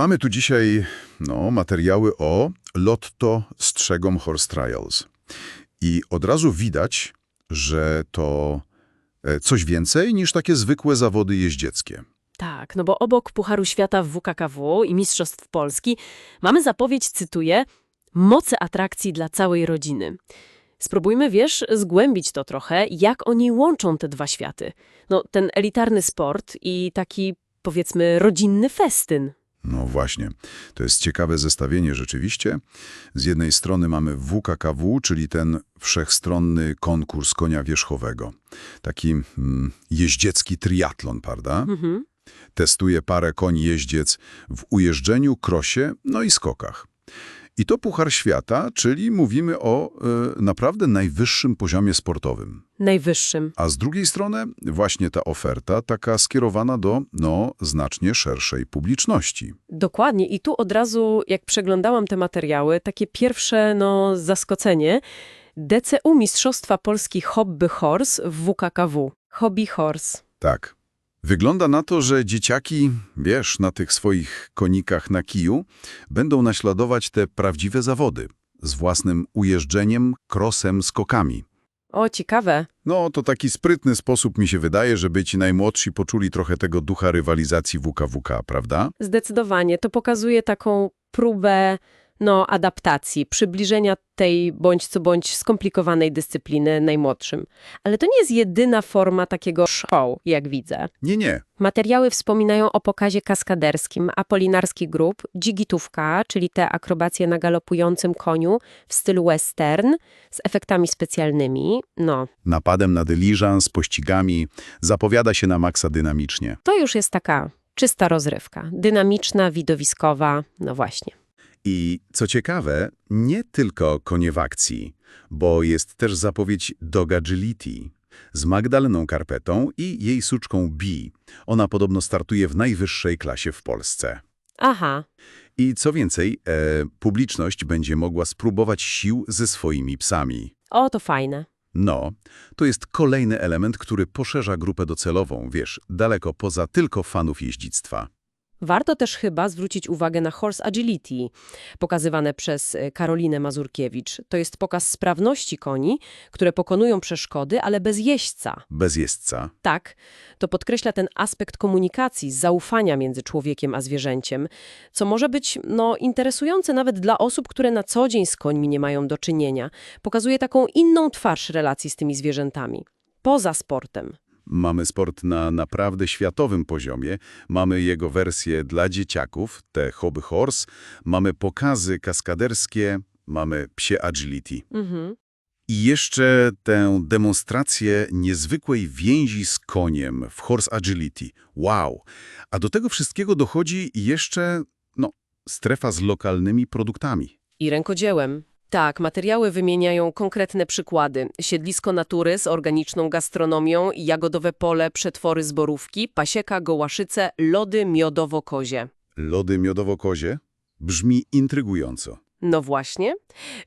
Mamy tu dzisiaj no, materiały o Lotto Strzegom Horse Trials. I od razu widać, że to e, coś więcej niż takie zwykłe zawody jeździeckie. Tak, no bo obok Pucharu Świata w WKKW i Mistrzostw Polski mamy zapowiedź, cytuję, moce atrakcji dla całej rodziny. Spróbujmy, wiesz, zgłębić to trochę, jak oni łączą te dwa światy. No, ten elitarny sport i taki, powiedzmy, rodzinny festyn. No właśnie, to jest ciekawe zestawienie rzeczywiście. Z jednej strony mamy WKKW, czyli ten wszechstronny konkurs konia wierzchowego. Taki mm, jeździecki triatlon, prawda? Mhm. Testuje parę koń jeździec w ujeżdżeniu, krosie, no i skokach. I to Puchar Świata, czyli mówimy o e, naprawdę najwyższym poziomie sportowym. Najwyższym. A z drugiej strony właśnie ta oferta taka skierowana do no, znacznie szerszej publiczności. Dokładnie. I tu od razu, jak przeglądałam te materiały, takie pierwsze, no, zaskoczenie. DCU Mistrzostwa Polski Hobby Horse w WKKW. Hobby Horse. Tak. Wygląda na to, że dzieciaki, wiesz, na tych swoich konikach na kiju, będą naśladować te prawdziwe zawody z własnym ujeżdżeniem, krosem, skokami. O, ciekawe. No, to taki sprytny sposób mi się wydaje, żeby ci najmłodsi poczuli trochę tego ducha rywalizacji WKWK, prawda? Zdecydowanie. To pokazuje taką próbę no, adaptacji, przybliżenia tej bądź co bądź skomplikowanej dyscypliny najmłodszym. Ale to nie jest jedyna forma takiego show, jak widzę. Nie, nie. Materiały wspominają o pokazie kaskaderskim, apolinarski grup, dzigitówka, czyli te akrobacje na galopującym koniu w stylu western z efektami specjalnymi. No, Napadem na dyliżans, pościgami, zapowiada się na maksa dynamicznie. to już jest taka czysta rozrywka. Dynamiczna, widowiskowa, no właśnie. I co ciekawe, nie tylko konie w akcji, bo jest też zapowiedź Dog Agility z Magdaleną Karpetą i jej suczką B. Ona podobno startuje w najwyższej klasie w Polsce. Aha, I co więcej, e, publiczność będzie mogła spróbować sił ze swoimi psami. o to fajne. No, to jest kolejny element, który poszerza grupę docelową, wiesz, daleko poza tylko fanów jeździctwa. Warto też chyba zwrócić uwagę na Horse Agility, pokazywane przez e, Karolinę Mazurkiewicz. To jest pokaz sprawności koni, które pokonują przeszkody, ale bez jeźdźca. Bez jeźdźca. Tak, to podkreśla ten aspekt komunikacji, zaufania między człowiekiem a zwierzęciem, co może być no, interesujące nawet dla osób, które na co dzień z końmi nie mają do czynienia. Pokazuje taką inną twarz relacji z tymi zwierzętami. Poza sportem. Mamy sport na naprawdę światowym poziomie, mamy jego wersje dla dzieciaków, te hobby horse, mamy pokazy kaskaderskie, mamy psie agility. Mhm. I jeszcze tę demonstrację niezwykłej więzi z koniem w horse agility. Wow! A do tego wszystkiego dochodzi jeszcze, no, strefa z lokalnymi produktami. I rękodziełem. Tak, materiały wymieniają konkretne przykłady. Siedlisko natury z organiczną gastronomią, jagodowe pole, przetwory z borówki, pasieka, gołaszyce, lody miodowo-kozie. Lody miodowo-kozie? Brzmi intrygująco. No właśnie.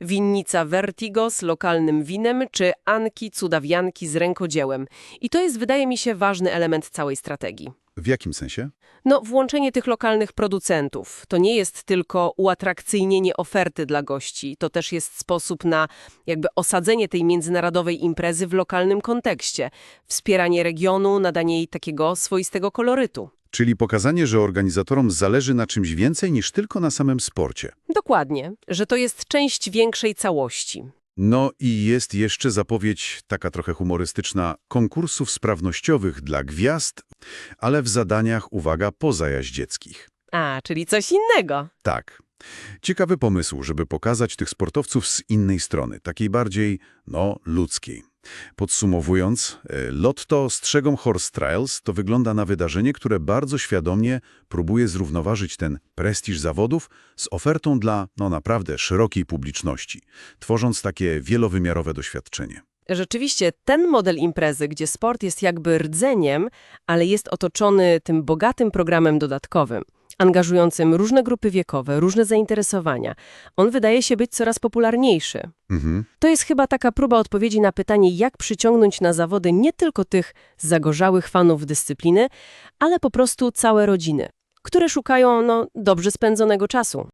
Winnica Vertigo z lokalnym winem, czy Anki Cudawianki z rękodziełem. I to jest, wydaje mi się, ważny element całej strategii. W jakim sensie? No, włączenie tych lokalnych producentów. To nie jest tylko uatrakcyjnienie oferty dla gości. To też jest sposób na jakby osadzenie tej międzynarodowej imprezy w lokalnym kontekście. Wspieranie regionu, nadanie jej takiego swoistego kolorytu. Czyli pokazanie, że organizatorom zależy na czymś więcej niż tylko na samym sporcie. Dokładnie, że to jest część większej całości. No i jest jeszcze zapowiedź, taka trochę humorystyczna, konkursów sprawnościowych dla gwiazd, ale w zadaniach, uwaga, pozajaździeckich. A, czyli coś innego. Tak. Ciekawy pomysł, żeby pokazać tych sportowców z innej strony, takiej bardziej, no, ludzkiej. Podsumowując, e, Lotto Strzegom Horse Trials to wygląda na wydarzenie, które bardzo świadomie próbuje zrównoważyć ten prestiż zawodów z ofertą dla, no naprawdę, szerokiej publiczności, tworząc takie wielowymiarowe doświadczenie. Rzeczywiście ten model imprezy, gdzie sport jest jakby rdzeniem, ale jest otoczony tym bogatym programem dodatkowym, angażującym różne grupy wiekowe, różne zainteresowania, on wydaje się być coraz popularniejszy. Mhm. To jest chyba taka próba odpowiedzi na pytanie, jak przyciągnąć na zawody nie tylko tych zagorzałych fanów dyscypliny, ale po prostu całe rodziny. które szukają no, dobrze spędzonego czasu.